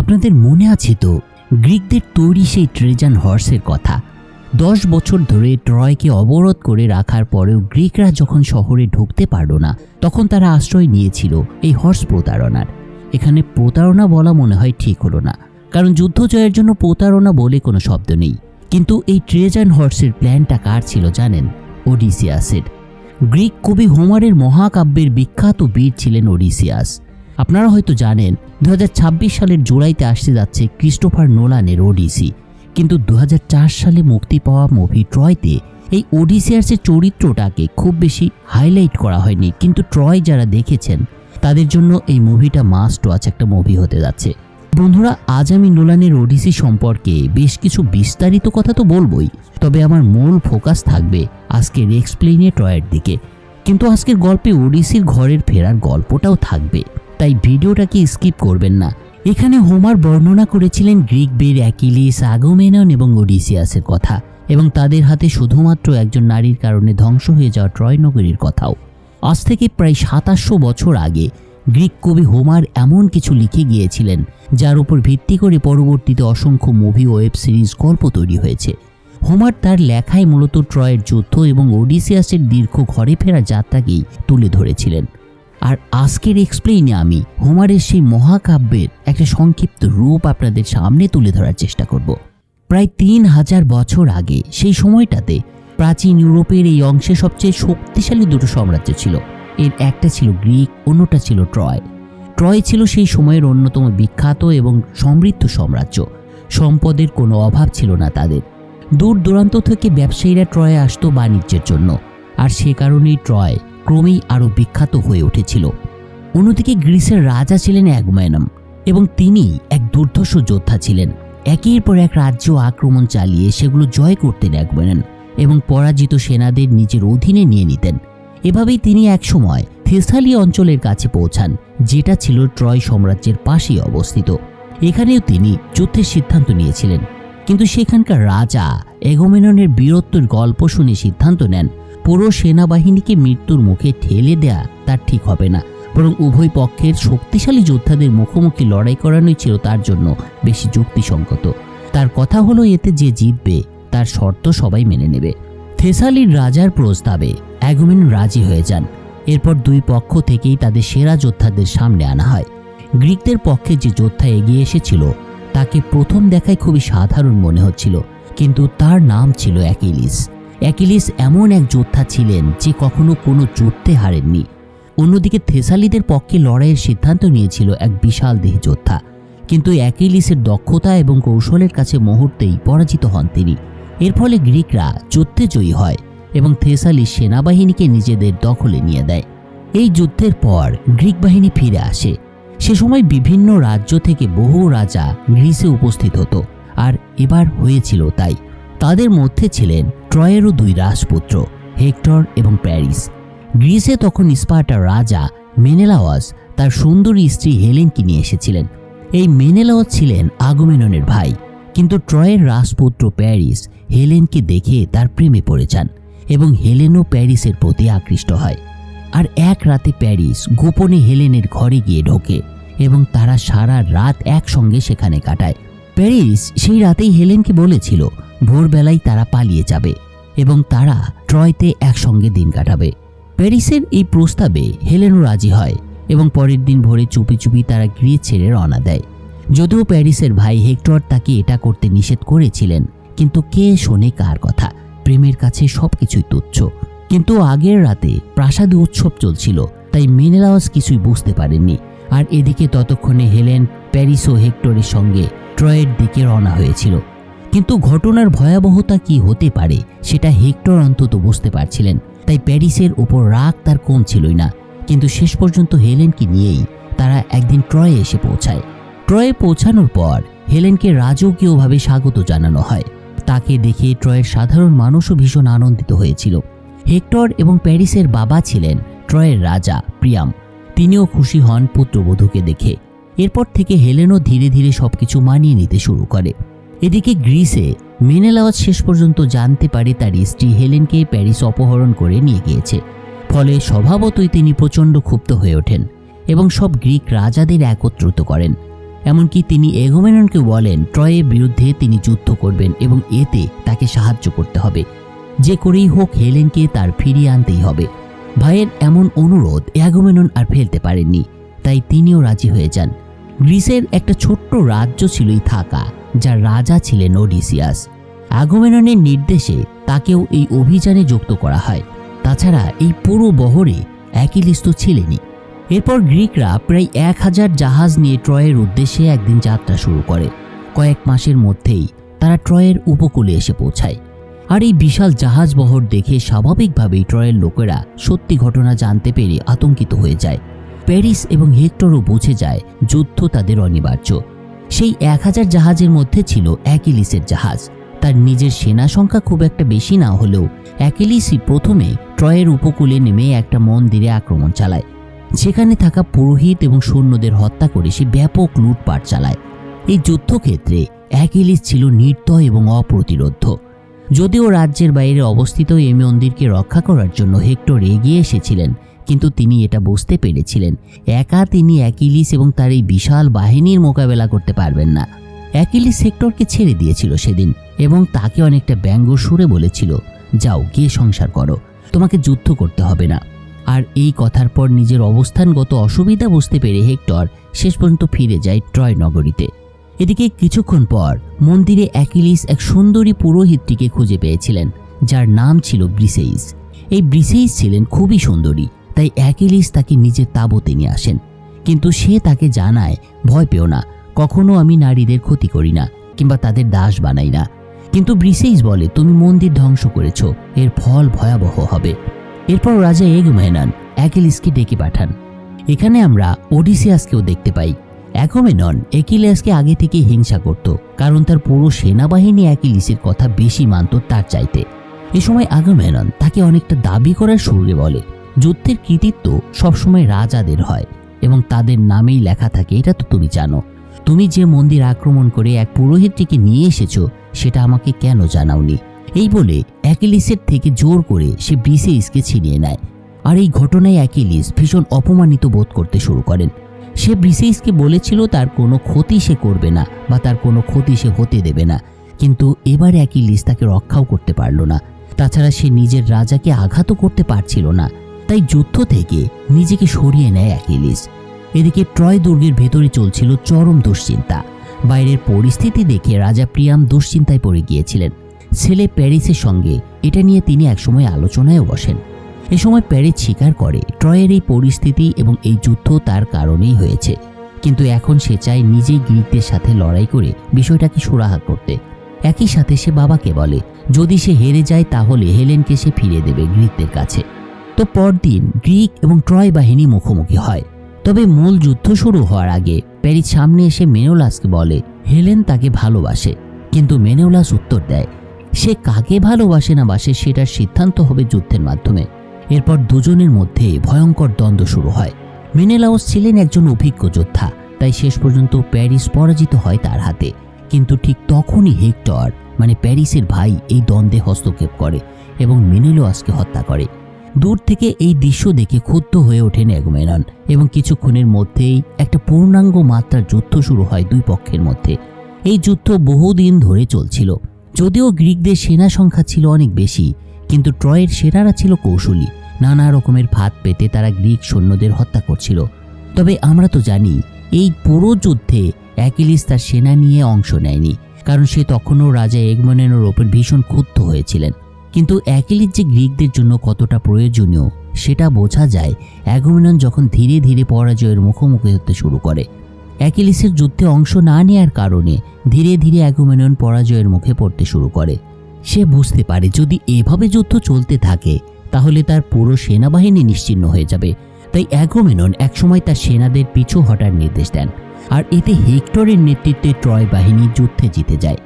আপনাদের মনে আছে তো, গ্রিকদের তৈরি সেই ট্রেজান হর্সের কথা? দশ বছর ধরে ট্রয়কে অবরোধ করে রাখার পরেও গ্রিকরা যখন শহরে ঢুকতে পারল না, তখন তারা আশ্রয় নিয়েছিল এই হর্স প্রতারণার। এখানে প্রতারণা বলা মনে হয় ঠিক হলো না, কারণ যুদ্ধ জয়ের জন্য প্রতারণা বলে কোনো শব্দ নেই। কিন্তু এই ট্রেজান হর্সের প্ল্যানটা কার ছিল জানেন? ওডিসিয়াসের গ্রিক কবি হোমারের মহাকাব্যের বিখ্যাত বীর ছিলেন ওডিসিয়াস আপনারা হয়তো জানেন দু হাজার ছাব্বিশ সালের জুলাইতে আসতে যাচ্ছে ক্রিস্টোফার নোলানের ওডিসি। কিন্তু দু হাজার চার সালে মুক্তি পাওয়া মুভি ট্রয়তে এই ওডিসিয়াসের চরিত্রটাকে খুব বেশি হাইলাইট করা হয়নি। কিন্তু ট্রয় যারা দেখেছেন, তাদের জন্য এই মুভিটা মাস্ট ওয়াচ একটা মুভি হতে যাচ্ছে। বন্ধুরা, আজ আমি নোলানের ওডিসি সম্পর্কে বেশ কিছু বিস্তারিত কথা তো বলবই, তবে আমার মূল ফোকাস থাকবে আজকের এক্সপ্লেইনে ট্রয়ের দিকে। কিন্তু আজকের গল্পে ওডিসির ঘরের ফেরার গল্পটাও থাকবে। তাই ভিডিওটাকে স্কিপ করবেন না। এখানে হোমার বর্ণনা করেছিলেন গ্রিক বীর অ্যাকিলিস, আগোমেনন এবং ওডিসিয়াসের কথা এবং তাদের হাতে শুধুমাত্র একজন নারীর কারণে ধ্বংস হয়ে যাওয়া ট্রয় নগরীর কথাও। আজ থেকে প্রায় সাতাশশো বছর আগে গ্রিক কবি হোমার এমন কিছু লিখে গিয়েছিলেন, যার উপর ভিত্তি করে পরবর্তীতে অসংখ্য মুভি, ওয়েব সিরিজ, গল্প তৈরি হয়েছে। হোমার তার লেখায় মূলত ট্রয়ের যুদ্ধ এবং ওডিসিয়াসের দীর্ঘ ঘরে ফেরা যাত্রাকেই তুলে ধরেছিলেন। আর আজকের এক্সপ্লেইনে আমি হোমারের সেই মহাকাব্যের একটা সংক্ষিপ্ত রূপ আপনাদের সামনে তুলে ধরার চেষ্টা করব। প্রায় তিন হাজার বছর আগে সেই সময়টাতে প্রাচীন ইউরোপের এই অংশে সবচেয়ে শক্তিশালী দুটো সাম্রাজ্য ছিল। এর একটা ছিল গ্রিক, অন্যটা ছিল ট্রয়। ট্রয় ছিল সেই সময়ের অন্যতম বিখ্যাত এবং সমৃদ্ধ সাম্রাজ্য। সম্পদের কোনো অভাব ছিল না তাদের। দূর দূরান্ত থেকে ব্যবসায়ীরা ট্রয়ে আসতো বাণিজ্যের জন্য। আর সে কারণেই ট্রয় ক্রমেই আরও বিখ্যাত হয়ে উঠেছিল। অন্যদিকে গ্রিসের রাজা ছিলেন অ্যাগম্যানম এবং তিনি এক দুর্ধর্ষ যোদ্ধা ছিলেন। একের পর এক রাজ্য আক্রমণ চালিয়ে সেগুলো জয় করতেন অ্যাগম্যানন এবং পরাজিত সেনাদের নিজের অধীনে নিয়ে নিতেন। এভাবেই তিনি একসময় থেসালি অঞ্চলের কাছে পৌঁছান, যেটা ছিল ট্রয় সাম্রাজ্যের পাশেই অবস্থিত। এখানেও তিনি যুদ্ধের সিদ্ধান্ত নিয়েছিলেন। কিন্তু সেখানকার রাজা এগোমেননের বীরত্বের গল্প শুনে সিদ্ধান্ত নেন পুরো সেনাবাহিনীকে মৃত্যুর মুখে ঠেলে দেয়া তার ঠিক হবে না। বরং উভয় পক্ষের শক্তিশালী যোদ্ধাদের মুখোমুখি লড়াই করানোই ছিল তার জন্য বেশি যুক্তিসঙ্গত। তার কথা হলো এতে যে জিতবে, তার শর্ত সবাই মেনে নেবে। থেসালির রাজার প্রস্তাবে অ্যাগুমেন রাজি হয়ে যান। এরপর দুই পক্ষ থেকেই তাদের সেরা যোদ্ধাদের সামনে আনা হয়। গ্রিকদের পক্ষে যে যোদ্ধা এগিয়ে এসেছিল, তাকে প্রথম দেখায় খুবই সাধারণ মনে হচ্ছিল, কিন্তু তার নাম ছিল অ্যাকিলিস। অ্যাকিলিস এমন এক যোদ্ধা ছিলেন যে কখনো কোনো যুদ্ধে হারেননি। অন্যদিকে থেসালিদের পক্ষে লড়াইয়ের সিদ্ধান্ত নিয়েছিল এক বিশাল দেহী যোদ্ধা। কিন্তু অ্যাকিলিসের দক্ষতা এবং কৌশলের কাছে মুহূর্তেই পরাজিত হন তিনি। এর ফলে গ্রিকরা যুদ্ধে জয়ী হয় এবং থেসালি সেনাবাহিনীকে নিজেদের দখলে নিয়ে দেয় এই যুদ্ধের পর গ্রিক বাহিনী ফিরে আসে। সে সময় বিভিন্ন রাজ্য থেকে বহু রাজা গ্রিসে উপস্থিত হতো। আর এবার হয়েছিল তাই। তাদের মধ্যে ছিলেন ট্রয়েরও দুই রাজপুত্র, হেক্টর এবং প্যারিস। গ্রিসে তখন স্পার্টার রাজা মেনেলাওয়াস তার সুন্দরী স্ত্রী হেলেনকে নিয়ে এসেছিলেন। এই মেনেলাওয়াস ছিলেন আগমেননের ভাই, কিন্তু ট্রয়ের রাজপুত্র প্যারিস হেলেনকে দেখে তার প্রেমে পড়ে যান এবং হেলেনও প্যারিসের প্রতি আকৃষ্ট হয়। আর এক রাতে প্যারিস গোপনে হেলেনের ঘরে গিয়ে ঢোকে এবং তারা সারা রাত একসঙ্গে সেখানে কাটায়। প্যারিস সেই রাতেই হেলেনকে বলেছিল, ভোরবেলায় তারা পালিয়ে যাবে এবং তারা ট্রয়তে একসঙ্গে দিন কাটাবে। প্যারিসের এই প্রস্তাবে হেলেনও রাজি হয় এবং পরের দিন ভোরে চুপি চুপি তারা গ্রিস ছেড়ে রওনা দেয়। যদিও প্যারিসের ভাই হেক্টর তাকে এটা করতে নিষেধ করেছিলেন, কিন্তু কে শোনে কার কথা? প্রেমের কাছে সবকিছুই তুচ্ছ। কিন্তু আগের রাতে প্রাসাদে উৎসব চলছিল, তাই মেনেলাওয়াস কিছুই বুঝতে পারেননি। আর এদিকে ততক্ষণে হেলেন প্যারিস ও হেক্টরের সঙ্গে ট্রয়ের দিকে রওনা হয়েছিল। কিন্তু ঘটনার ভয়াবহতা কি হতে পারে, সেটা হেক্টর অন্তত বুঝতে পারছিলেন। তাই প্যারিসের ওপর রাগ তার কম ছিলই না। কিন্তু শেষ পর্যন্ত হেলেনকে নিয়েই তারা একদিন ট্রয়ে এসে পৌঁছায়। ট্রয়ে পৌঁছানোর পর হেলেনকে রাজকীয়ভাবে স্বাগত জানানো হয়। তাকে দেখে ট্রয়ের সাধারণ মানুষও ভীষণ আনন্দিত হয়েছিল। হেক্টর এবং প্যারিসের বাবা ছিলেন ট্রয়ের রাজা প্রিয়াম। তিনিও খুশি হন পুত্রবধূকে দেখে। এরপর থেকে হেলেনও ধীরে ধীরে সবকিছু মানিয়ে নিতে শুরু করে। এদিকে গ্রিসে মেনেলাওয়াজ শেষ পর্যন্ত জানতে পারে তার স্ত্রী হেলেনকে প্যারিস অপহরণ করে নিয়ে গিয়েছে। ফলে স্বভাবতই তিনি প্রচণ্ড ক্ষুব্ধ হয়ে ওঠেন এবং সব গ্রিক রাজাদের একত্রিত করেন। এমনকি তিনি এগোমেননকে বলেন, ট্রয়ের বিরুদ্ধে তিনি যুদ্ধ করবেন এবং এতে তাকে সাহায্য করতে হবে। যে করেই হোক হেলেনকে তার ফিরিয়ে আনতেই হবে। ভাইয়ের এমন অনুরোধ অ্যাগোমেনন আর ফেলতে পারেননি, তাই তিনিও রাজি হয়ে যান। গ্রিসের একটা ছোট্ট রাজ্য ছিলই থাকা, যার রাজা ছিলেন ওডিসিয়াস অ্যাগোমেননের নির্দেশে তাকেও এই অভিযানে যুক্ত করা হয়। তাছাড়া এই পুরো বহরে অ্যাকিলিস তো ছিলেনই। এরপর গ্রিকরা প্রায় এক হাজার জাহাজ নিয়ে ট্রয়ের উদ্দেশ্যে একদিন যাত্রা শুরু করে। কয়েক মাসের মধ্যেই তারা ট্রয়ের উপকূলে এসে পৌঁছায়। আর এই বিশাল জাহাজ বহর দেখে স্বাভাবিকভাবেই ট্রয়ের লোকেরা সত্যি ঘটনা জানতে পেরে আতঙ্কিত হয়ে যায়। প্যারিস এবং হেক্টরও বুঝে যায় যুদ্ধ তাদের অনিবার্য। সেই এক হাজার জাহাজের মধ্যে ছিল অ্যাকিলিসের জাহাজ। তার নিজের সেনা সংখ্যা খুব একটা বেশি না হলেও অ্যাকিলিসই প্রথমে ট্রয়ের উপকূলে নেমে একটা মন্দিরে আক্রমণ চালায়। সেখানে থাকা পুরোহিত এবং সৈন্যদের হত্যা করে সে ব্যাপক লুটপাট চালায়। এই যুদ্ধক্ষেত্রে অ্যাকিলিস ছিল নির্দয় এবং অপ্রতিরোধ্য। যদিও রাজ্যের বাইরে অবস্থিত এই মন্দিরকে রক্ষা করার জন্য হেক্টর এগিয়ে এসেছিলেন কিন্তু তিনি এটা বুঝতে পেরেছিলেন, একা তিনি অ্যাকিলিস এবং তার এই বিশাল বাহিনীর মোকাবেলা করতে পারবেন না। অ্যাকিলিস হেক্টরকে ছেড়ে দিয়েছিল সেদিন এবং তাকে অনেকটা ব্যঙ্গ সুরে বলেছিল, যাও গিয়ে সংসার করো, তোমাকে যুদ্ধ করতে হবে না। আর এই কথার পর নিজের অবস্থানগত অসুবিধা বুঝতে পেরে হেক্টর শেষ পর্যন্ত ফিরে যায় ট্রয় নগরীতে। এদিকে কিছুক্ষণ পর মন্দিরে অ্যাকিলিস এক সুন্দরী পুরোহিতটিকে খুঁজে পেয়েছিলেন, যার নাম ছিল ব্রিসেইস। এই ব্রিসেইস ছিলেন খুবই সুন্দরী। তাই অ্যাকিলিস তাকে নিজের তাবতে নিয়ে আসেন। কিন্তু সে তাকে জানায়, ভয় পেও না, কখনো আমি নারীদের ক্ষতি করি না, কিংবা তাদের দাস বানাই না। কিন্তু ব্রিসেইস বলে, তুমি মন্দির ধ্বংস করেছ, এর ফল ভয়াবহ হবে। এরপর রাজা এগমেনন অ্যাকিলিসকে ডেকে পাঠান। এখানে আমরা ওডিসিয়াসকেও দেখতে পাই। অ্যাকোমেনন অ্যাকিলিয়াসকে আগে থেকে হিংসা করত, কারণ তার পুরো সেনাবাহিনী অ্যাকিলিসের কথা বেশি মানত তার চাইতে। এ সময় আগমেনন তাকে অনেকটা দাবি করার সুরে বলে যুদ্ধের কৃতিত্ব সবসময় রাজাদের হয় এবং তাদের নামেই লেখা থাকে, এটা তো তুমি জানো। তুমি যে মন্দির আক্রমণ করে এক পুরোহিতটিকে নিয়ে এসেছ, সেটা আমাকে কেন জানাওনি? এই বলে অ্যাকিলিসের থেকে জোর করে সে ব্রিসেইসকে ছিনিয়ে নেয়। আর এই ঘটনায় অ্যাকিলিস ভীষণ অপমানিত বোধ করতে শুরু করেন। সে ব্রিসেইসকে বলেছিল, তার কোনো ক্ষতি সে করবে না বা তার কোনো ক্ষতি সে হতে দেবে না। কিন্তু এবার অ্যাকিলিস তাকে রক্ষাও করতে পারল না। তাছাড়া সে নিজের রাজাকে আঘাতও করতে পারছিল না। তাই যুদ্ধ থেকে নিজেকে সরিয়ে নেয় অ্যাকিলিস। এদিকে ট্রয় দুর্গের ভেতরে চলছিল চরম দুশ্চিন্তা। বাইরের পরিস্থিতি দেখে রাজা প্রিয়াম দুশ্চিন্তায় পড়ে গিয়েছিলেন। ছেলে প্যারিসের সঙ্গে এটা নিয়ে তিনি একসময় আলোচনায়ও বসেন। এ সময় প্যারিস স্বীকার করে ট্রয়ের এই পরিস্থিতি এবং এই যুদ্ধ তার কারণেই হয়েছে। কিন্তু এখন সে চায় নিজেই গ্রিকদের সাথে লড়াই করে বিষয়টাকে সুরাহা করতে। একই সাথে সে বাবাকে বলে, যদি সে হেরে যায় তাহলে হেলেনকে সে ফিরে দেবে গ্রিকদের কাছে। তো পরদিন গ্রিক এবং ট্রয় বাহিনী মুখোমুখি হয়। তবে মূল যুদ্ধ শুরু হওয়ার আগে প্যারিস সামনে এসে মেনোলাসকে বলে, হেলেন তাকে ভালোবাসে। কিন্তু মেনোলাস উত্তর দেয়, সে কাকে ভালোবাসে না বাসে সেটার সিদ্ধান্ত হবে যুদ্ধের মাধ্যমে। এরপর দুজনের মধ্যে ভয়ঙ্কর দ্বন্দ্ব শুরু হয়। মেনেলাওস ছিলেন একজন অভিজ্ঞ যোদ্ধা, তাই শেষ পর্যন্ত প্যারিস পরাজিত হয় তার হাতে। কিন্তু ঠিক তখনই হেক্টর মানে প্যারিসের ভাই, এই দ্বন্দ্বে হস্তক্ষেপ করে এবং মেনেলোয়াসকে হত্যা করে। দূর থেকে এই দৃশ্য দেখে ক্ষুব্ধ হয়ে ওঠেন অ্যাগমেনন এবং কিছুক্ষণের মধ্যেই একটা পূর্ণাঙ্গ মাত্রার যুদ্ধ শুরু হয় দুই পক্ষের মধ্যে। এই যুদ্ধ বহুদিন ধরে চলছিল। যদিও গ্রিকদের সেনা সংখ্যা ছিল অনেক বেশি, কিন্তু ট্রয়ের সেনারা ছিল কৌশলী। নানা রকমের ভাত পেতে তারা গ্রিক সৈন্যদের হত্যা করছিল। তবে আমরা তো জানি, এই পুরো যুদ্ধে অ্যাকিলিস তার সেনা নিয়ে অংশ নেয়নি, কারণ সে তখনও রাজা এগমনের ওপর ভীষণ ক্ষুব্ধ হয়েছিলেন। কিন্তু অ্যাকিলিস যে গ্রিকদের জন্য কতটা প্রয়োজনীয়, সেটা বোঝা যায় অ্যাগমেনন যখন ধীরে ধীরে পরাজয়ের মুখোমুখি হতে শুরু করে। অ্যাকিলিসের যুদ্ধে অংশ না নেয়ার কারণে ধীরে ধীরে অ্যাগমেনন পরাজয়ের মুখে পড়তে শুরু করে। সে বুঝতে পারে যদি এভাবে যুদ্ধ চলতে থাকে, তাহলে তার পুরো সেনাবাহিনী নিশ্চিহ্ন হয়ে যাবে। তাই অ্যাগোমেনন একসময় তার সেনাদের পিছু হটার নির্দেশ দেন আর এতে হেক্টরের নেতৃত্বে ট্রয় বাহিনী যুদ্ধে জিতে যায়।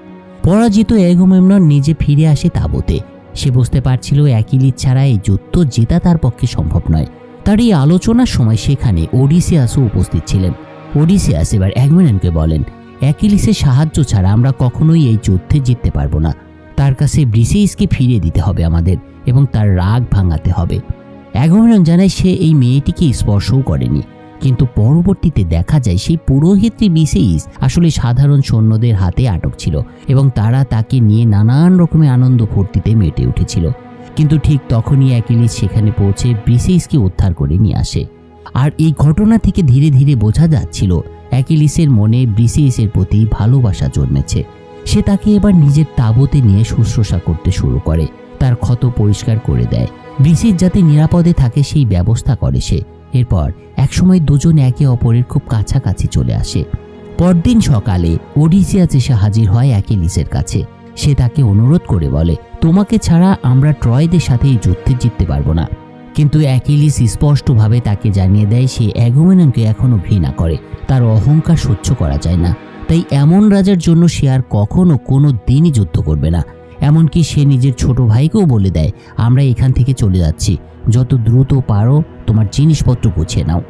পরাজিত অ্যাগোমেমনন নিজে ফিরে আসে তাবতে সে বুঝতে পারছিল অ্যাকিলিস ছাড়া এই যুদ্ধ জেতা তার পক্ষে সম্ভব নয়। তার এই আলোচনার সময় সেখানে ওডিসিয়াসও উপস্থিত ছিলেন। ওডিসিয়াস এবার অ্যাগমেনকে বলেন, অ্যাকিলিসের সাহায্য ছাড়া আমরা কখনোই এই যুদ্ধে জিততে পারব না। তার কাছে ব্রিসেইসকে ফিরিয়ে দিতে হবে আমাদের এবং তার রাগ ভাঙাতে হবে। অ্যাগমেনন জানায় সে এই মেয়েটিকে স্পর্শও করেনি। কিন্তু পরবর্তীতে দেখা যায় সেই পুরোহিত্রী বিশেষ আসলে সাধারণ সৈন্যদের হাতে আটক ছিল এবং তারা তাকে নিয়ে নানান রকমের আনন্দ ফুর্তিতে মেতে উঠেছিল। কিন্তু ঠিক তখনই অ্যাকিলিস সেখানে পৌঁছে ব্রিসেইসকে উদ্ধার করে নিয়ে আসে। আর এই ঘটনা থেকে ধীরে ধীরে বোঝা যাচ্ছিল অ্যাকিলিসের মনে ব্রিসেইসের প্রতি ভালোবাসা জন্মেছে। সে তাকে এবার নিজের তাবতে নিয়ে শুশ্রূষা করতে শুরু করে, তার ক্ষত পরিষ্কার করে দেয়। ব্রিসেস যাতে নিরাপদে থাকে সেই ব্যবস্থা করে সে। এরপর একসময় দুজন একে অপরের খুব কাছাকাছি চলে আসে। পরদিন সকালে ওডিসিয়াস এসে হাজির হয় অ্যাকিলিসের কাছে, সে তাকে অনুরোধ করে বলে, তোমাকে ছাড়া আমরা ট্রয়দের সাথে এই যুদ্ধে জিততে পারব না। কিন্তু অ্যাকিলিস স্পষ্টভাবে তাকে জানিয়ে দেয়, সে অ্যাগোমেননকে এখনও ঘৃণা করে। তার অহংকার সহ্য করা যায় না। তাই এমন রাজার জন্য সে আর কখনো কোনো দিনই যুদ্ধ করবে না। এমনকি সে নিজের ছোট ভাইকেও বলে দেয়, আমরা এখান থেকে চলে যাচ্ছি। যত দ্রুত পারো, তোমার জিনিসপত্র গুছিয়ে নাও।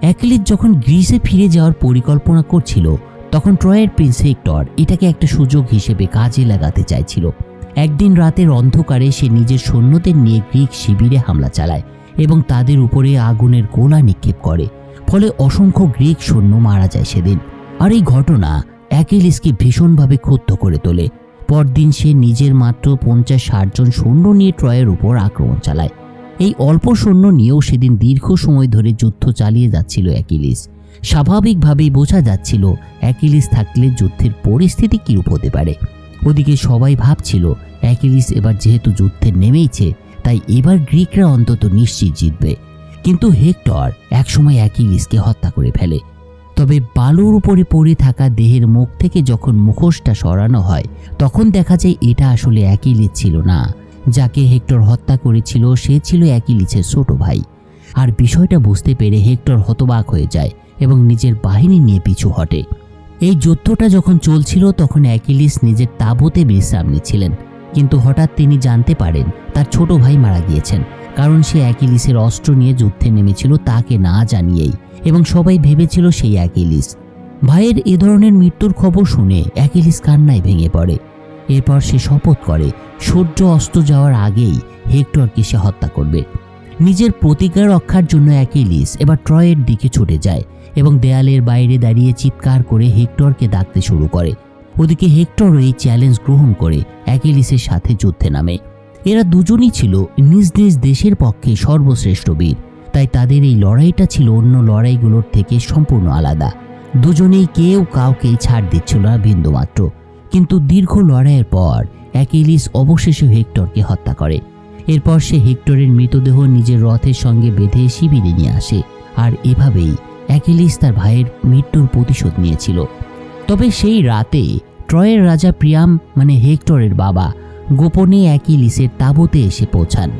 অ্যাকিলিস যখন গ্রিসে ফিরে যাওয়ার পরিকল্পনা করছিল, তখন ট্রয়ের প্রিন্স হেক্টর এটাকে একটা সুযোগ হিসেবে কাজে লাগাতে চাইছিল। একদিন রাতের অন্ধকারে সে নিজের সৈন্যদের নিয়ে গ্রিক শিবিরে হামলা চালায় এবং তাদের উপরে আগুনের গোলা নিক্ষেপ করে, ফলে অসংখ্য গ্রিক সৈন্য মারা যায় সেদিন। আর এই ঘটনা অ্যাকিলিসকে ভীষণভাবে ক্ষুব্ধ করে তোলে। পরদিন সে নিজের মাত্র পঞ্চাশ ষাট জন সৈন্য নিয়ে ট্রয়ের উপর আক্রমণ চালায়। এই অল্প সৈন্য নিয়েও সেদিন দীর্ঘ সময় ধরে যুদ্ধ চালিয়ে যাচ্ছিল অ্যাকিলিস। স্বাভাবিকভাবেই বোঝা যাচ্ছিল, অ্যাকিলিস থাকলে যুদ্ধের পরিস্থিতি কীরূপ হতে পারে। ওদিকে সবাই ভাবছিল, অ্যাকিলিস এবার যেহেতু যুদ্ধে নেমেইছে, তাই এবার গ্রিকরা অন্তত নিশ্চিত জিতবে। কিন্তু হেক্টর একসময় অ্যাকিলিসকে হত্যা করে ফেলে। তবে বালুর উপরে পড়ে থাকা দেহের মুখ থেকে যখন মুখোশটা সরানো হয়, তখন দেখা যায় এটা আসলে অ্যাকিলিস ছিল না। যাকে হেক্টর হত্যা করেছিল, সে ছিল অ্যাকিলিসের ছোট ভাই। আর বিষয়টা বুঝতে পেরে হেক্টর হতবাক হয়ে যায় এবং নিজের বাহিনী নিয়ে পিছু হটে। এই যুদ্ধটা যখন চলছিল, তখন অ্যাকিলিস নিজের তাঁবুতে বিশ্রাম নিচ্ছিলেন। কিন্তু হঠাৎ তিনি জানতে পারেন, তার ছোট ভাই মারা গিয়েছেন। কারণ সে অ্যাকিলিসের অস্ত্র নিয়ে যুদ্ধে নেমেছিল তাকে না জানিয়েই, এবং সবাই ভেবেছিল সেই অ্যাকিলিস। ভাইয়ের এ ধরনের মৃত্যুর খবর শুনে অ্যাকিলিস কান্নায় ভেঙে পড়ে। এরপর সে শপথ করে, সূর্য অস্ত যাওয়ার আগেই হেক্টরকে সে হত্যা করবে। নিজের প্রতিকার রক্ষার জন্য অ্যাকিলিস এবার ট্রয়ের দিকে ছুটে যায় এবং দেয়ালের বাইরে দাঁড়িয়ে চিৎকার করে হেক্টরকে ডাকতে শুরু করে। ওদিকে হেক্টর এই চ্যালেঞ্জ গ্রহণ করে অ্যাকিলিসের সাথে যুদ্ধে নামে। এরা দুজনই ছিল নিজ নিজ দেশের পক্ষে সর্বশ্রেষ্ঠ বীর। তাই তাদের এই লড়াইটা ছিল অন্য লড়াইগুলোর থেকে সম্পূর্ণ আলাদা। দুজনেই কেউ কাউকেই ছাড় দিচ্ছিল না বিন্দুমাত্র। কিন্তু দীর্ঘ লড়াইয়ের পর অ্যাকিলিস অবশেষে হেক্টরকে হত্যা করে। এরপর সে হেক্টরের মৃতদেহ নিজের রথের সঙ্গে বেঁধে শিবিরে নিয়ে আসে। আর এভাবেই অ্যাকিলিস তার ভাইয়ের মৃত্যুর প্রতিশোধ নিয়েছিল। তবে সেই রাতে ট্রয়ের রাজা প্রিয়াম মানে হেক্টরের বাবা গোপনে অ্যাকিলিসের তাঁবুতে এসে পৌঁছান।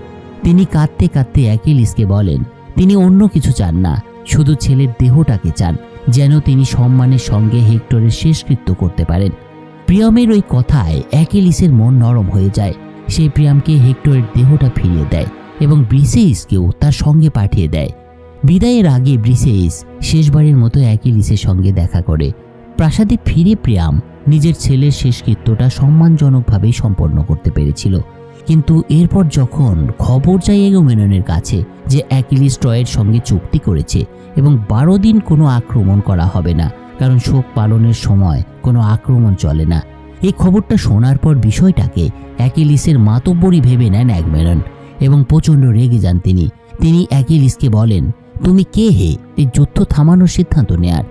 তিনি কাঁদতে কাঁদতে অ্যাকিলিসকে বলেন, তিনি অন্য কিছু চান না, শুধু ছেলের দেহটাকে চান, যেন তিনি সম্মানের সঙ্গে হেক্টরের শেষকৃত্য করতে পারেন। প্রিয়মের ওই কথায় অ্যাকিলিসের মন নরম হয়ে যায়। সে প্রিয়ামকে হেক্টরের দেহটা ফিরিয়ে দেয় এবং ব্রিসেইসকেও তার সঙ্গে পাঠিয়ে দেয়। বিদায়ের আগে ব্রিসেইস শেষবারের মতো অ্যাকিলিসের সঙ্গে দেখা করে। প্রাসাদে ফিরে প্রিয়াম নিজের ছেলের শেষকৃত্যটা সম্মানজনকভাবেই সম্পন্ন করতে পেরেছিল। কিন্তু এরপর যখন খবর যায় এগোমেননের কাছে যে অ্যাকিলিস ট্রয়ের সঙ্গে চুক্তি করেছে এবং বারো দিন কোনো আক্রমণ করা হবে না, কারণ শোক পালনের সময় কোনো আক্রমণ চলে না, এই খবরটা শোনার পর বিষয়টাকে অ্যাকিলিসের মাতব্বরই ভেবে নেন অ্যাগমেনন এবং প্রচণ্ড রেগে যান তিনি। তিনি অ্যাকিলিসকে বলেন, তুমি কে হে? এই যুদ্ধ থামানোর সিদ্ধান্ত নেয়ার।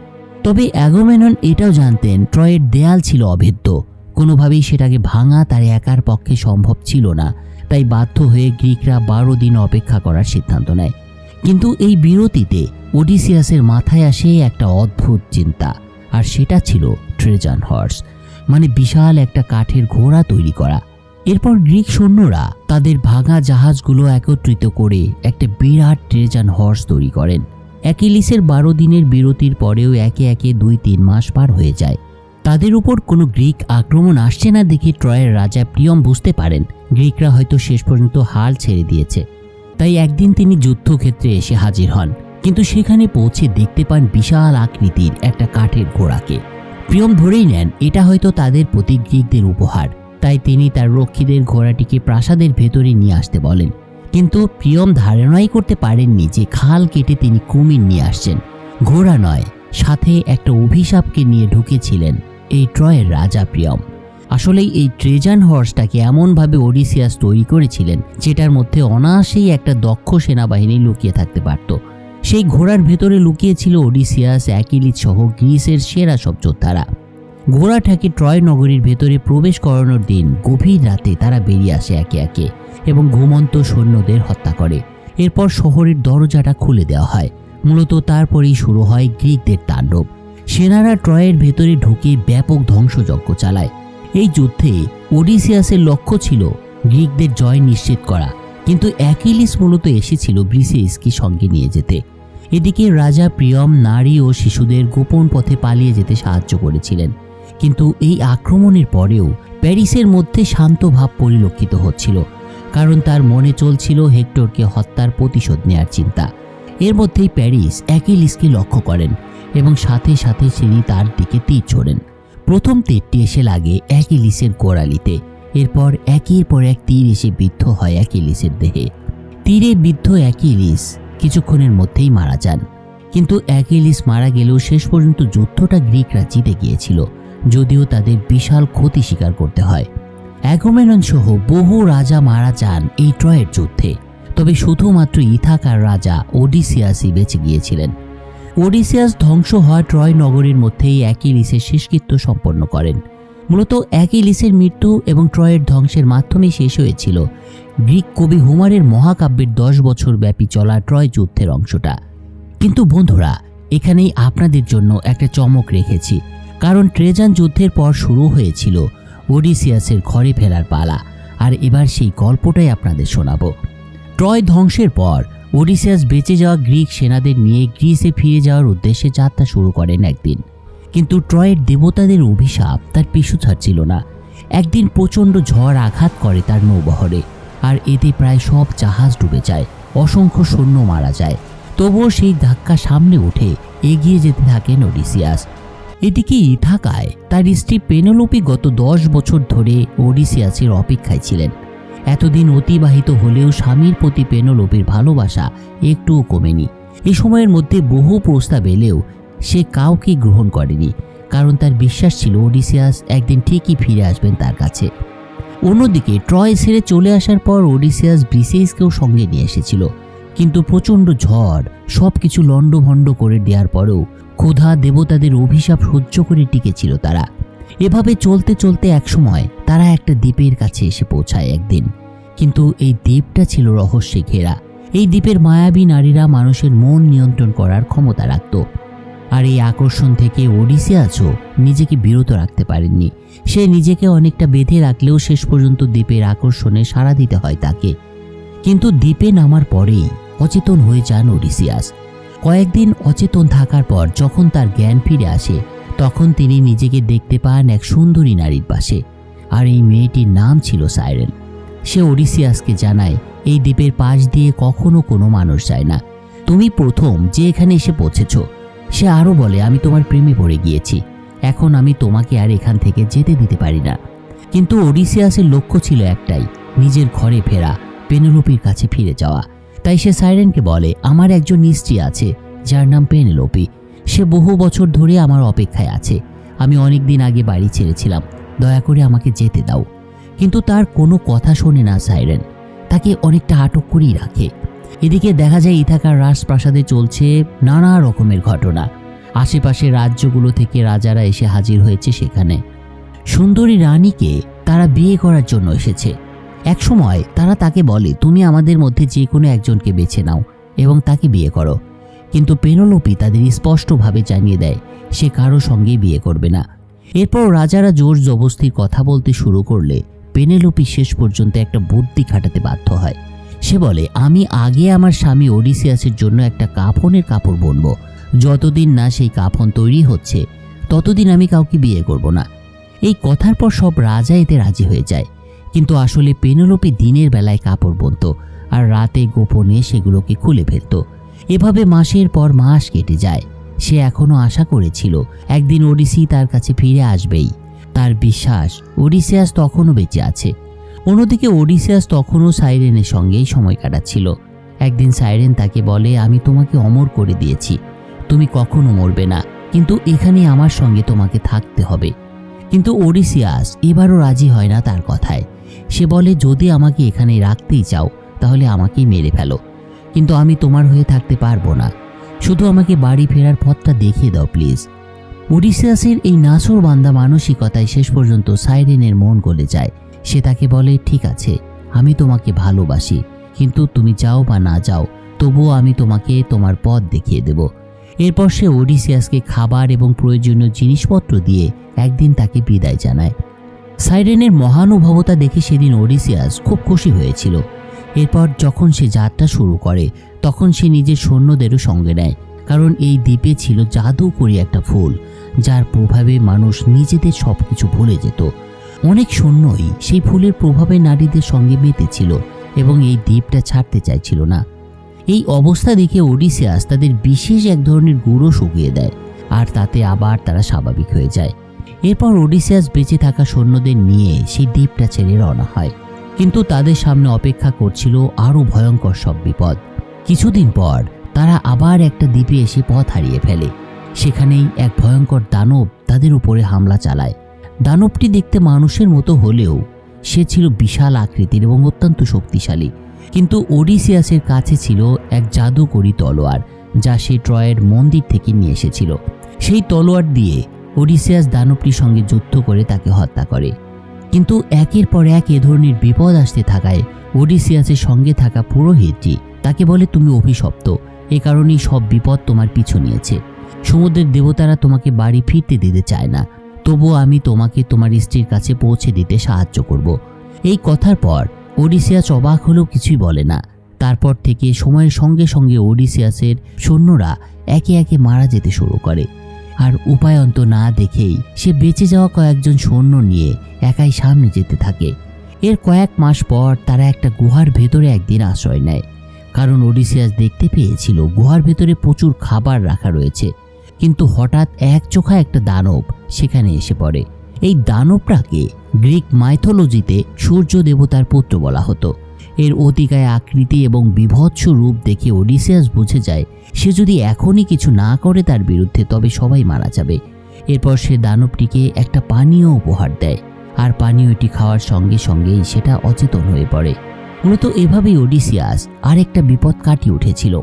তবে অ্যাগোমেনন এটাও জানতেন, ট্রয়ের দেয়াল ছিল অভেদ্য। কোনোভাবেই সেটাকে ভাঙা তার একার পক্ষে সম্ভব ছিল না। তাই বাধ্য হয়ে গ্রিকরা বারো দিন অপেক্ষা করার সিদ্ধান্ত নেয়। কিন্তু এই বিরতিতে ওডিসিয়াসের মাথায় আসে একটা অদ্ভুত চিন্তা, আর সেটা ছিল ট্রেজান হর্স মানে বিশাল একটা কাঠের ঘোড়া তৈরি করা। এরপর গ্রিক সৈন্যরা তাদের ভাঙা জাহাজগুলো একত্রিত করে একটা বিরাট ট্রেজান হর্স তৈরি করেন। অ্যাকিলিসের বারো দিনের বিরতির পরেও একে একে দুই তিন মাস পার হয়ে যায়। তাদের উপর কোনো গ্রিক আক্রমণ আসছে না দেখে ট্রয়ের রাজা প্রিয়ম বুঝতে পারেন। গ্রিকরা হয়তো শেষ পর্যন্ত হাল ছেড়ে দিয়েছে। তাই একদিন তিনি যুদ্ধক্ষেত্রে এসে হাজির হন। কিন্তু সেখানে পৌঁছে দেখতে পান বিশাল আকৃতির একটা কাঠের ঘোড়াকে। প্রিয়ম ধরেই নেন, এটা হয়তো তাদের প্রতি গ্রিকদের উপহার। তাই তিনি তার রক্ষীদের ঘোড়াটিকে প্রাসাদের ভেতরে নিয়ে আসতে বলেন। কিন্তু প্রিয়ম ধারণাই করতে পারেননি যে খাল কেটে তিনি কুমির নিয়ে আসছেন। ঘোড়া নয়, সাথে একটা অভিশাপকে নিয়ে ঢুকেছিলেন এই ট্রয়ের রাজা প্রিয়ম। আসলেই এই ট্রেজান হর্সটাকে এমনভাবে ওডিসিয়াস তৈরি করেছিলেন, যেটার মধ্যে অনায়াসেই একটা দক্ষ সেনাবাহিনী লুকিয়ে থাকতে পারত। সেই ঘোড়ার ভেতরে লুকিয়েছিল ওডিসিয়াস অ্যাকিলিস সহ গ্রিসের সেরা সব যোদ্ধারা। ঘোড়াটাকে ট্রয় নগরীর ভেতরে প্রবেশ করানোর দিন গভীর রাতে তারা বেরিয়ে আসে একে একে। এবং ঘুমন্ত সৈন্যদের হত্যা করে। এরপর শহরের দরজাটা খুলে দেওয়া হয়। মূলত তারপরেই শুরু হয় গ্রিকদের তাণ্ডব। সেনারা ট্রয়ের ভেতরে ঢুকে ব্যাপক ধ্বংসযজ্ঞ চালায়। এই যুদ্ধে ওডিসিয়াসের লক্ষ্য ছিল গ্রিকদের জয় নিশ্চিত করা। কিন্তু অ্যাকিলিস মূলত এসেছিল ব্রিসেইসকে সঙ্গে নিয়ে যেতে। এদিকে রাজা প্রিয়ম, নারী ও শিশুদের গোপন পথে পালিয়ে যেতে সাহায্য করেছিলেন। কিন্তু এই আক্রমণের পরেও প্যারিসের মধ্যে শান্ত ভাব পরিলক্ষিত হচ্ছিল। কারণ তার মনে চলছিল হেক্টরকে হত্যার প্রতিশোধ নেয়ার চিন্তা। এর মধ্যেই প্যারিস অ্যাকিলিসকে লক্ষ্য করেন এবং সাথে সাথে তিনি তার দিকে তীর ছোড়েন। প্রথম তীরটি এসে লাগে অ্যাকিলিসের গোড়ালিতে। এরপর একের পর এক তীর এসে বিদ্ধ হয় অ্যাকিলিসের দেহে। তীরে বিদ্ধ অ্যাকিলিস কিছুক্ষণের মধ্যেই মারা যান। কিন্তু অ্যাকিলিস মারা গেলেও শেষ পর্যন্ত যুদ্ধটা গ্রিকরা জিতে গিয়েছিল, যদিও তাদের বিশাল ক্ষতি স্বীকার করতে হয়। অ্যাগোমেনন সহ বহু রাজা মারা যান এই ট্রয়ের যুদ্ধে। তবে শুধুমাত্র ইথাকার রাজা ওডিসিয়াসই বেঁচে গিয়েছিলেন। ওডিসিয়াস ধ্বংস হওয়া ট্রয় নগরীর মধ্যেই অ্যাকিলিসের শেষকৃত্য সম্পন্ন করেন। মূলত একই অ্যাকিলিসের মৃত্যু এবং ট্রয়ের ধ্বংসের মাধ্যমে শেষ হয়েছিল। গ্রিক কবি হুমারের মহাকাব্যের দশ বছর ব্যাপী চলা ট্রয় যুদ্ধের অংশটা। কিন্তু বন্ধুরা, এখানেই আপনাদের জন্য একটা চমক রেখেছি। কারণ ট্রেজান যুদ্ধের পর শুরু হয়েছিল ওডিসিয়াসের ঘরে ফেরার পালা। আর এবার সেই গল্পটাই আপনাদের শোনাব। ট্রয় ধ্বংসের পর ওডিসিয়াস বেঁচে যাওয়া গ্রিক সেনাদের নিয়ে গ্রিসে ফিরে যাওয়ার উদ্দেশ্যে যাত্রা শুরু করেন একদিন। কিন্তু ট্রয়ের দেবতাদের অভিশাপ তার পিছু ছাড়ছিল না। একদিন প্রচণ্ড ঝড় আঘাত করে তার নৌবহরে, আর এতে প্রায় সব জাহাজ ডুবে যায়, অসংখ্য সৈন্য মারা যায়। তবুও সেই ধাক্কা সামনে উঠে এগিয়ে যেতে থাকেন ওডিসিয়াস। এদিকে ইথাকায় তার স্ত্রী পেনোলোপি গত দশ বছর ধরে ওডিসিয়াসের অপেক্ষায় ছিলেন। এতদিন অতিবাহিত হলেও স্বামীর প্রতি পেনোলোপির ভালোবাসা একটুও কমেনি। এ সময়ের মধ্যে বহু প্রস্তাব এলেও সে কাউকে গ্রহণ করেনি, কারণ তার বিশ্বাস ছিল ওডিসিয়াস একদিন ঠিকই ফিরে আসবেন তার কাছে। অন্যদিকে ট্রয় ছেড়ে চলে আসার পর ওডিসিয়াস ব্রিসেইসকেও সঙ্গে নিয়ে এসেছিল। কিন্তু প্রচণ্ড ঝড় সব কিছু লণ্ডভণ্ড করে দেওয়ার পরেও ক্ষুধা দেবতাদের অভিশাপ সহ্য করে টিকেছিল তারা। এভাবে চলতে চলতে একসময় তারা একটা দ্বীপের কাছে এসে পৌঁছায় একদিন। কিন্তু এই দ্বীপটা ছিল রহস্যে ঘেরা। এই দ্বীপের মায়াবী নারীরা মানুষের মন নিয়ন্ত্রণ করার ক্ষমতা রাখত। আর এই আকর্ষণ থেকে ওডিসিয়াসও নিজেকে বিরত রাখতে পারেননি। সে নিজেকে অনেকটা বেঁধে রাখলেও শেষ পর্যন্ত দ্বীপের আকর্ষণে সাড়া দিতে হয় তাকে। কিন্তু দ্বীপে নামার পরেই অচেতন হয়ে যান ওডিসিয়াস। কয়েকদিন অচেতন থাকার পর যখন তার জ্ঞান ফিরে আসে, তখন তিনি নিজেকে দেখতে পান এক সুন্দরী নারীর পাশে। আর এই মেয়েটির নাম ছিল সাইরেন। সে ওডিসিয়াসকে জানায়, এই দ্বীপের পাশ দিয়ে কখনো কোনো মানুষ যায় না। তুমি প্রথম যে এখানে এসে পৌঁছেছ। সে আরও বলে, আমি তোমার প্রেমে পড়ে গিয়েছি। এখন আমি তোমাকে আর এখান থেকে যেতে দিতে পারি না। কিন্তু ওডিসিয়াসের লক্ষ্য ছিল একটাই, নিজের ঘরে ফেরা, পেনেলোপির কাছে ফিরে যাওয়া। তাই সে সাইরেনকে বলে, আমার একজন স্ত্রী আছে, যার নাম পেনেলোপি। সে বহু বছর ধরে আমার অপেক্ষায় আছে। আমি অনেক দিন আগে বাড়ি ছেড়েছিলাম। দয়া করে আমাকে যেতে দাও। কিন্তু তার কোনো কথা শোনে না সাইরেন। তাকে অনেকটা আটক করেই রাখে। এদিকে দেখা যায় ইথাকার রাজপ্রাসাদে চলছে নানা রকমের ঘটনা। আশেপাশের রাজ্যগুলো থেকে রাজারা এসে হাজির হয়েছে সেখানে। সুন্দরী রানীকে তারা বিয়ে করার জন্য এসেছে। একসময় তারা তাকে বলে, তুমি আমাদের মধ্যে যে কোনো একজনকে বেছে নাও এবং তাকে বিয়ে করো। কিন্তু পেনোলোপি তাদের স্পষ্টভাবে জানিয়ে দেয়, সে কারও সঙ্গেই বিয়ে করবে না। এরপর রাজারা জোর জবস্তির কথা বলতে শুরু করলে পেনেলোপি শেষ পর্যন্ত একটা বুদ্ধি খাটাতে বাধ্য হয়। সে বলে, আমি আগে আমার স্বামী ওডিসিয়াসের জন্য একটা কাফনের কাপড় বুনবো। যতদিন না সেই কাফন তৈরি হচ্ছে, ততদিন আমি কাউকে বিয়ে করব না। এই কথার পর সব রাজা এতে রাজি হয়ে যায়। কিন্তু আসলে পেনেলোপি দিনের বেলায় কাপড় বুনত আর রাতে গোপনে সেগুলোকে খুলে ফেলত। এভাবে মাসের পর মাস কেটে যায়। সে এখনও আশা করেছিল, একদিন ওডিসি তার কাছে ফিরে আসবেই। তার বিশ্বাস ওডিসিয়াস তখনও বেঁচে আছে। অন্যদিকে ওডিসিয়াস তখনও সাইরেনের সঙ্গেই সময় কাটাচ্ছিল। একদিন সাইরেন তাকে বলে, আমি তোমাকে অমর করে দিয়েছি। তুমি কখনো মরবে না, কিন্তু এখানে আমার সঙ্গে তোমাকে থাকতে হবে। কিন্তু ওডিসিয়াস এবারও রাজি হয় না তার কথায়। সে বলে, যদি আমাকে এখানে রাখতেই চাও, তাহলে আমাকেই মেরে ফেলো। কিন্তু আমি তোমার হয়ে থাকতে পারব না। শুধু আমাকে বাড়ি ফেরার পথটা দেখিয়ে দাও, প্লিজ। ওডিসিয়াসের এই নাসর বান্দা মানসিকতায় শেষ পর্যন্ত সাইরেনের মন গলে যায়। সে তাকে বলে, ঠিক আছে, আমি তোমাকে ভালোবাসি, কিন্তু তুমি যাও বা না যাও, তবুও আমি তোমাকে তোমার পথ দেখিয়ে দেব। এরপর সে ওডিসিয়াসকে খাবার এবং প্রয়োজনীয় জিনিসপত্র দিয়ে একদিন তাকে বিদায় জানায়। সাইরেনের মহানুভবতা দেখে সেদিন ওডিসিয়াস খুব খুশি হয়েছিল। এরপর যখন সে যাত্রা শুরু করে, তখন সে নিজের সৈন্যদেরও সঙ্গে নেয়। কারণ এই দ্বীপে ছিল জাদুকরি একটা ফুল, যার প্রভাবে মানুষ নিজেদের সব কিছু ভুলে যেত। অনেক সৈন্যই সেই ফুলের প্রভাবে নারীদের সঙ্গে মেতেছিল এবং এই দ্বীপটা ছাড়তে চাইছিল না। এই অবস্থা দেখে ওডিসিয়াস তাদের বিশেষ এক ধরনের গুঁড়ো শুকিয়ে দেয়, আর তাতে আবার তারা স্বাভাবিক হয়ে যায়। এরপর ওডিসিয়াস বেঁচে থাকা সৈন্যদের নিয়ে সেই দ্বীপটা ছেড়ে রওনা হয়। কিন্তু তাদের সামনে অপেক্ষা করছিল আরও ভয়ঙ্কর সব বিপদ। কিছুদিন পর তারা আবার একটা দ্বীপে এসে পথ হারিয়ে ফেলে। সেখানেই এক ভয়ঙ্কর দানব তাদের উপরে হামলা চালায়। দানবটি দেখতে মানুষের মতো হলেও সে ছিল বিশাল আকৃতির এবং অত্যন্ত শক্তিশালী। কিন্তু ওডিসিয়াসের কাছে ছিল এক জাদুকরি তলোয়ার, যা সে ট্রয়ের মন্দির থেকে নিয়ে এসেছিল। সেই তলোয়ার দিয়ে ওডিসিয়াস দানবটির সঙ্গে যুদ্ধ করে তাকে হত্যা করে। কিন্তু একের পর এক এ ধরনের বিপদ আসতে থাকায় ওডিসিয়াসের সঙ্গে থাকা পুরোহিতটি তাকে বলে, তুমি অভিশপ্ত। এ কারণেই সব বিপদ তোমার পিছু নিয়েছে। সমুদ্রের দেবতারা তোমাকে বাড়ি ফিরতে দিতে চায় না। তবুও আমি তোমাকে তোমার স্ত্রীর কাছে পৌঁছে দিতে সাহায্য করব। এই কথার পর ওডিসিয়াস অবাক হলেও কিছুই বলে না। তারপর থেকে সময়ের সঙ্গে সঙ্গে ওডিসিয়াসের সৈন্যরা একে একে মারা যেতে শুরু করে। আর উপায়ন্ত না দেখেই সে বেঁচে যাওয়া কয়েকজন সৈন্য নিয়ে একাই সামনে যেতে থাকে। এর কয়েক মাস পর তারা একটা গুহার ভেতরে একদিন আশ্রয় নেয়। কারণ ওডিসিয়াস দেখতে পেয়েছিল গুহার ভেতরে প্রচুর খাবার রাখা রয়েছে। কিন্তু হঠাৎ এক চোখা একটা দানব সেখানে এসে পড়ে। এই দানবটাকে গ্রিক মাইথোলজিতে সূর্য দেবতার পুত্র বলা হতো। এর অতিকায় আকৃতি এবং বিভৎস রূপ দেখে ওডিসিয়াস বুঝে যায়, সে যদি এখনই কিছু না করে তার বিরুদ্ধে, তবে সবাই মারা যাবে। এরপর সে দানবটিকে একটা পানীয় উপহার দেয়, আর পানীয়টি খাওয়ার সঙ্গে সঙ্গেই সেটা অচেতন হয়ে পড়ে। মূলত এভাবেই ওডিসিয়াস আরেকটা বিপদ কাটিয়ে উঠেছিল।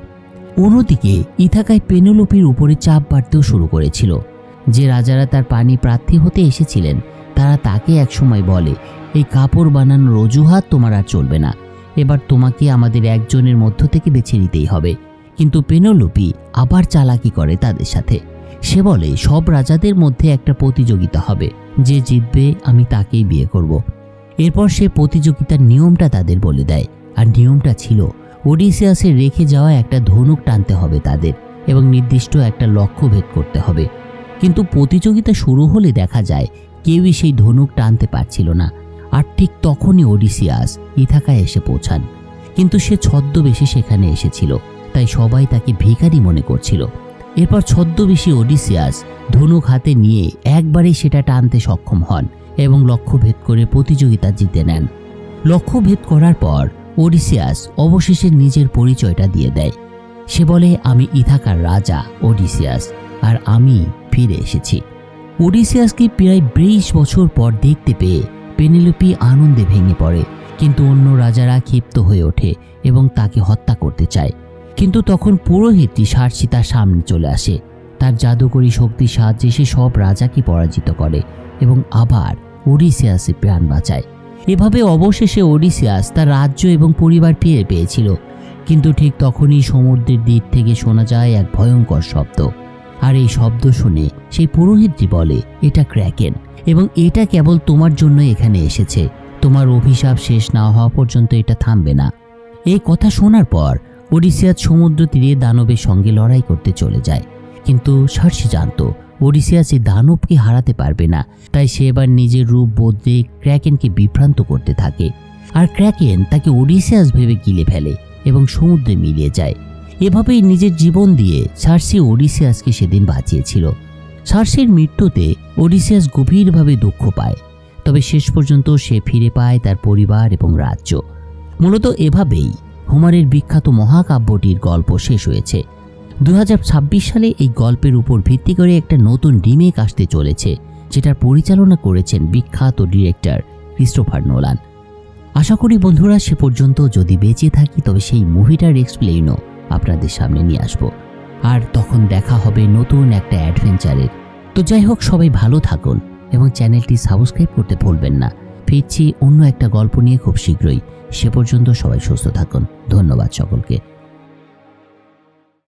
অন্যদিকে, ইথাকায় পেনেলোপির উপরে চাপ বাড়তেও শুরু করেছিল। যে রাজারা তার পানি প্রার্থী হতে এসেছিলেন, তারা তাকে একসময় বলে, এই কাপড় বানানোর অজুহাত তোমার আর চলবে না। এবার তোমাকে আমাদের একজনের মধ্য থেকে বেছে নিতেই হবে। কিন্তু পেনোলোপি আবার চালাকি করে তাদের সাথে। সে বলে, সব রাজাদের মধ্যে একটা প্রতিযোগিতা হবে। যে জিতবে, আমি তাকেই বিয়ে করব। এরপর সে প্রতিযোগিতার নিয়মটা তাদের বলে দেয়। আর নিয়মটা ছিল, ওডিসিয়াসের রেখে যাওয়া একটা ধনুক টানতে হবে তাদের এবং নির্দিষ্ট একটা লক্ষ্য ভেদ করতে হবে। কিন্তু প্রতিযোগিতা শুরু হলে দেখা যায়, কেউই সেই ধনুক টানতে পারছিল না। আর ঠিক তখনই ওডিসিয়াস ইথাকায় এসে পৌঁছান। কিন্তু সে ছদ্মবেশে সেখানে এসেছিল, তাই সবাই তাকে ভিখারি মনে করছিল। এরপর ছদ্মবেশী ওডিসিয়াস ধনুক হাতে নিয়ে একবারেই সেটা টানতে সক্ষম হন এবং লক্ষ্যভেদ করে প্রতিযোগিতা জিতে নেন। লক্ষ্যভেদ করার পর ওডিসিয়াস অবশেষে নিজের পরিচয়টা দিয়ে দেয়। সে বলে, আমি ইথাকার রাজা ওডিসিয়াস আর আমি ফিরে এসেছি। ওডিসিয়াসকে প্রায় বিশ বছর পর দেখতে পেয়ে পেনেলোপি আনন্দে ভেঙে পড়ে, কিন্তু অন্য রাজারা ক্ষিপ্ত হয়ে ওঠে এবং তাকে হত্যা করতে চায়। কিন্তু তখন পুরোহিতটি সার্সি তার সামনে চলে আসে। তার জাদুকরী শক্তির সাহায্যে সে সব রাজাকে পরাজিত করে এবং আবার ওডিসিয়াসে প্রাণ বাঁচায়। এভাবে অবশেষে ওডিসিয়াস তার রাজ্য এবং পরিবার ফিরে পেয়েছিল। কিন্তু ঠিক তখনই সমুদ্রের দিক থেকে শোনা যায় এক ভয়ঙ্কর শব্দ। আর এই শব্দ শুনে সেই পুরোহিতটি বলে, এটা ক্র্যাকেন। এবং এটা কেবল তোমার জন্য এখানে এসেছে। তোমার অভিশাপ শেষ না হওয়া পর্যন্ত এটা থামবে না। এই কথা শোনার পর ওডিসিয়াস সমুদ্র তীরে দানবের সঙ্গে লড়াই করতে চলে যায়। কিন্তু সার্সি জানত ওডিসিয়াস এই দানবকে হারাতে পারবে না। তাই সে এবার নিজের রূপ বদলে ক্র্যাকেনকে বিভ্রান্ত করতে থাকে। আর ক্র্যাকেন তাকে ওডিসিয়াস ভেবে গিলে ফেলে এবং সমুদ্রে মিলিয়ে যায়। এভাবেই নিজের জীবন দিয়ে সার্সি ওডিসিয়াসকে সেদিন বাঁচিয়েছিল। সার্সির মৃত্যুতে ওডিসিয়াস গভীরভাবে দুঃখ পায়, তবে শেষ পর্যন্ত সে ফিরে পায় তার পরিবার এবং রাজ্য। মূলত এভাবেই হোমারের বিখ্যাত মহাকাব্যটির গল্প শেষ হয়েছে। দু হাজার ছাব্বিশ সালে এই গল্পের উপর ভিত্তি করে একটা নতুন রিমেক আসতে চলেছে, যেটার পরিচালনা করেছেন বিখ্যাত ডিরেক্টর ক্রিস্টোফার নোলান। আশা করি বন্ধুরা, সে পর্যন্ত যদি বেঁচে থাকি, তবে সেই মুভিটার এক্সপ্লেইনও আপনাদের সামনে নিয়ে আসব। আর তখন দেখা হবে নতুন একটা অ্যাডভেঞ্চারের। তো যাই হোক, সবাই ভালো থাকুন এবং চ্যানেলটি সাবস্ক্রাইব করতে ভুলবেন না। ফিরছি অন্য একটা গল্প নিয়ে খুব শীঘ্রই। সে পর্যন্ত সবাই সুস্থ থাকুন। ধন্যবাদ সকলকে।